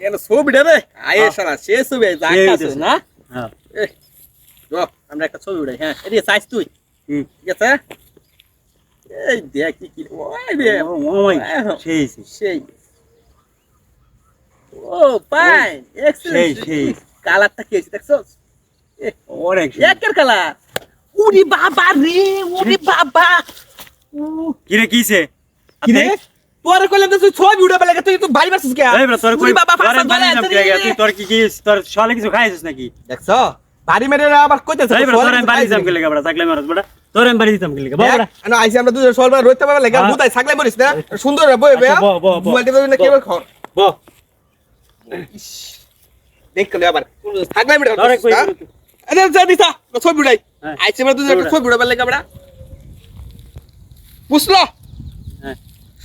কেন ছবিটা রে আয়ে সারা সে। না হ্যাঁ এ আমরা একটা ছবি হ্যাঁ এদিকে তুই ঠিক আছে এই দেখ কি কি ওই রে ও মামাই হ্যাঁ। সেই সেই ও পাই এক্সেলেন্ট সেই কালারটা কি আছে দেখছ অনেক একের কালার উরি বাবা রে উরি বাবা উ, কি রে কিছে কি পরে কইলাম তুই ছবি উড়ে পেলে তুই তো বাড়ি বাসিস কে এই ব্রা তোর কই বাবা ফাসা বলে তুই তোর কি কি তোর শালে কিছু খাইছিস নাকি? দেখছ? বাড়ি মেরে আবার কইতেছ এই ব্রা তোর বাড়ি যাম কে লাগা ব্রা চাকলে মারছ ব্রা। তোর আমি বাড়ি দিতাম কে লাগা বড় আইছি আমরা দুজন সল বার রইতে পারবে লাগা হ্যাঁ। বুতাই চাকলে মারিস না? আচ্ছা, সুন্দর রে বই বে মোবাইল টিপে না কি খর ব দেখ কলে আবার। চাকলে মেরে তোর কই আরে যা দিতা ছবি উড়াই। হ্যাঁ। আইছি আমরা দুজন ছবি উড়াবে লাগা ব্রা বুঝলো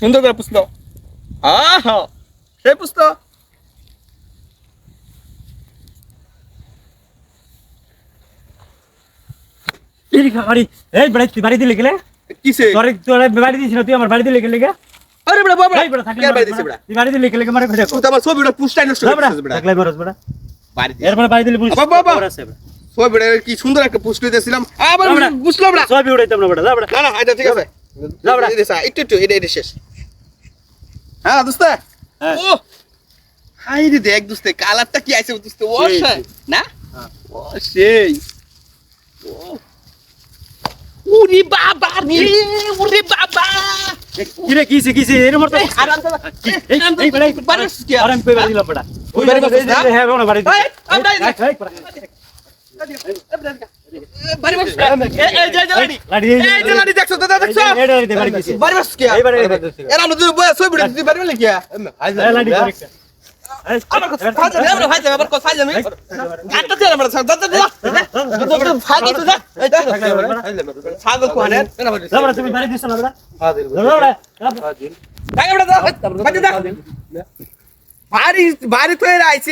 সুন্দর করে হ্যাঁ হ্যাঁ সে পুছলো এই বাড়ি এই বড় তুই বাড়ি দিলে গেলে কিসে তোর তোর বাড়ি দিছিস না তুই আমার বাড়ি দিলে গেলে গা আরে বড় বাবা এই বড় থাকলে বাড়ি বড়। তুই বাড়ি দিলে গেলে মারে খুঁজে তুই আমার ছবি উঠা পুছটাই নষ্ট করে দিছিস বড় থাকলে মারস বড় বাড়ি দিয়ে এরপর বাড়ি দিলে পুলিশ বাবা, বাবা। খবর বড়। কি সুন্দর একটা পুষ্ট দিয়েছিলাম আবার বাবা। বুঝলো বড় ছবি না বড় যা বড় না না এটা ঠিক আছে যা বড়া। এই দিশা, একটু একটু এটা এটা শেষ হ্যাঁ দোস্ত হ্যাঁ। ও হাই রে দেখ দোস্ত কালারটা কি আছে দোস্ত ও। না হ্যাঁ। ও সেই ও উরি বাবা রে উরি বাবা কি রে কিছে কিছে এর মত আরাম এই বড় এই বাড়ি কি আর আমি কই বাড়ি দিলাম বড় না? হ্যাঁ বড় বাড়ি বাড়ি বাড়ি তো আইসি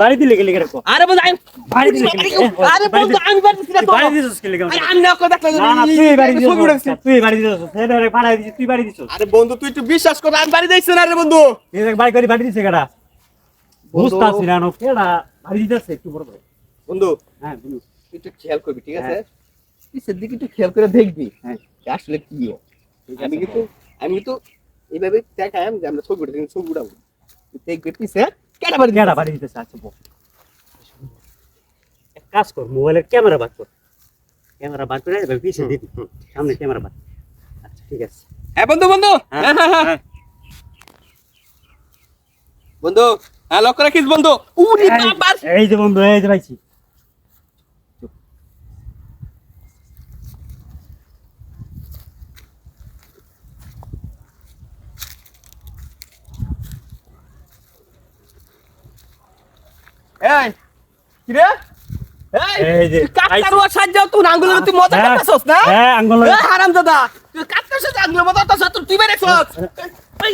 বাড়ি দিলে গেলে আরে বন্ধু আমি বাড়ি দিলে আরে বন্ধু আমি বাড়ি দিছি তো। বাড়ি দিছিস গেলে আরে আমি না কথা দেখলে না না তুই বাড়ি দিছিস ছবি উঠেছি তুই বাড়ি দিছিস সেটা পাড়াই দিছিস তুই বাড়ি দিছিস। আরে বন্ধু তুই একটু বিশ্বাস কর আমি বাড়ি দিছি না রে বন্ধু। এই দেখ বাড়ি করে বাড়ি দিছে কেডা? বন্ধু। না নো কেডা? বাড়ি দিতেছে একটু বড় বড় বন্ধু হ্যাঁ বন্ধু তুই একটু খেয়াল করবি ঠিক আছে? হ্যাঁ। পিছের দিকে একটু খেয়াল করে দেখবি হ্যাঁ। আসলে কি আমি কিন্তু আমি কিন্তু এইভাবে দেখাই যে আমরা ছবি ছবি উঠাবো। দেখবি পিছে কেটা বাড়ি কেডা বাড়ি দিতেছে আচ্ছা বল এক কাজ কর মোবাইলের ক্যামেরা বাদ কর। ক্যামেরা বাদ করে এবার পিছিয়ে দিবি সামনে ক্যামেরা বাদ। আচ্ছা ঠিক আছে। হ্যাঁ বন্ধু বন্ধু। হ্যাঁ, হ্যাঁ হ্যাঁ। বন্ধু হ্যাঁ লক্ষ্য রাখিস বন্ধু। উরি এই- বাবা এই যে বন্ধু এই যে পাইছি। এই কি রে এই যে কাটারুয়া সাজাও তুই আঙ্গুলের তুই মজা করতেছস না হ্যাঁ আঙ্গুলের এই হারামজাদা তুই কাটতেছস আঙ্গুলের মজা করতেছস তুই বেরেছস এই